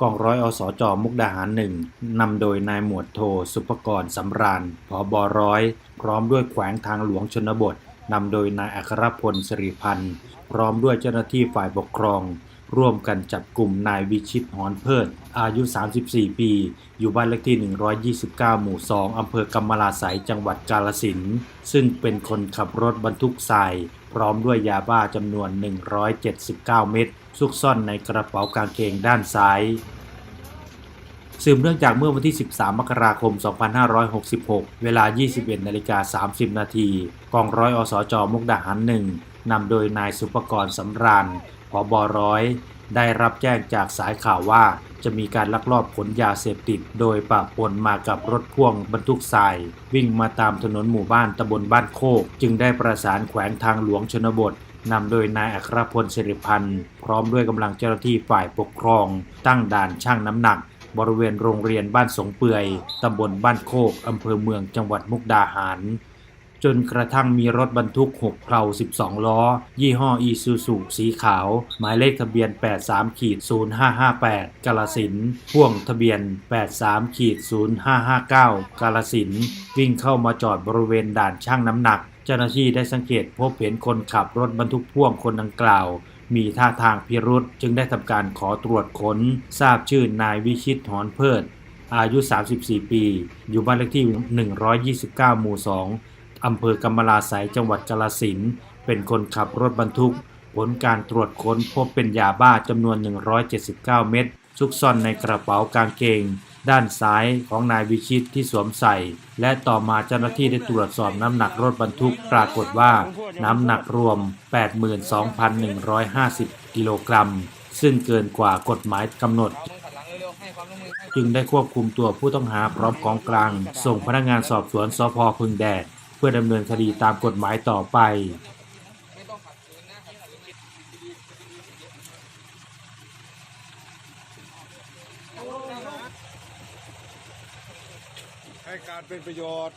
กองร้อยอสจ มุกดาหารหนึ่งนำโดยนายหมวดโท สุภกรสำราญผอบอร้อย พร้อมด้วยแขวงทางหลวงชนบทนำโดยนายอัครพลสิริพันธ์ พร้อมด้วยเจ้าหน้าที่ฝ่ายปกครอง ร่วมกันจับกลุ่มนายวิชิตหอนเพิด อายุ 34 ปี อยู่บ้านเลขที่ 129 หมู่ 2 อำเภอกำมะลาไสยจังหวัดกาลสิน ซึ่งเป็นคนขับรถบรรทุกทรายพร้อมด้วยยาบ้าจำนวน 179 เม็ดซุกซ่อนในกระเป๋ากางเกงด้านซ้ายสืบเนื่องจากเมื่อวันที่ 13 มกราคม 2566 เวลา 21 นาฬิกา 30 นาทีกองร้อยอสจ มุกดาหารหนึ่งนำโดยนายสุปกรณ์สำราญผอบอร้อย ได้รับแจ้งจากสายข่าวว่าจะมีการลักลอบขนยาเสพติด โดยปะปนมากับรถพ่วงบรรทุกทราย วิ่งมาตามถนนหมู่บ้านตำบลบ้านโคก จึงได้ประสานแขวงทางหลวงชนบทนำโดยนายอัครพลสิริพันธ์พร้อมด้วยกำลังเจ้าหน้าที่ฝ่ายปกครอง ตั้งด่านช่างน้ำหนัก บริเวณโรงเรียนบ้านสงเปื่อยตำบลบ้านโคกอำเภอเมืองจังหวัดมุกดาหาร จนกระทั่งมีรถบรรทุก 6เพลา12 ล้อ ยี่ห้ออีซูซูสีขาว หมายเลขทะเบียน 83ขีด0558 กาลสินพ่วงทะเบียน 83ขีด0559 กาลสินวิ่งเข้ามาจอดบริเวณด่านช่างน้ำหนัก เจ้าหน้าที่ได้สังเกตพบเห็นคนขับรถบรรทุกพ่วงคนดังกล่าวมีท่าทางพิรุษจึงได้ทำการขอตรวจค้น ทราบชื่อนายวิชิตหอนเพิด อายุ 34 ปี อยู่บ้านเลขที่ 129 หมู่ 2 อำเภอกำมะลาไสยจังหวัดกาฬสินธุ์เป็นคนขับรถบรรทุก ผลการตรวจค้นพบเป็นยาบ้าจำนวน 179 เม็ดซุกซ่อนในกระเป๋ากางเกง ด้านซ้ายของนายวิชิตที่สวมใส่ และต่อมาเจ้าหน้าที่ได้ตรวจสอบน้ำหนักรถบรรทุกปรากฏว่า น้ำหนักรวม 82,150 กิโลกรัม ซึ่งเกินกว่ากฎหมายกำหนดจึงได้ควบคุมตัวผู้ต้องหาพร้อมของกลาง ส่งพนักงานสอบสวนสพพึงแดด เพื่อดำเนินคดีตามกฎหมายต่อไปให้การเป็นประโยชน์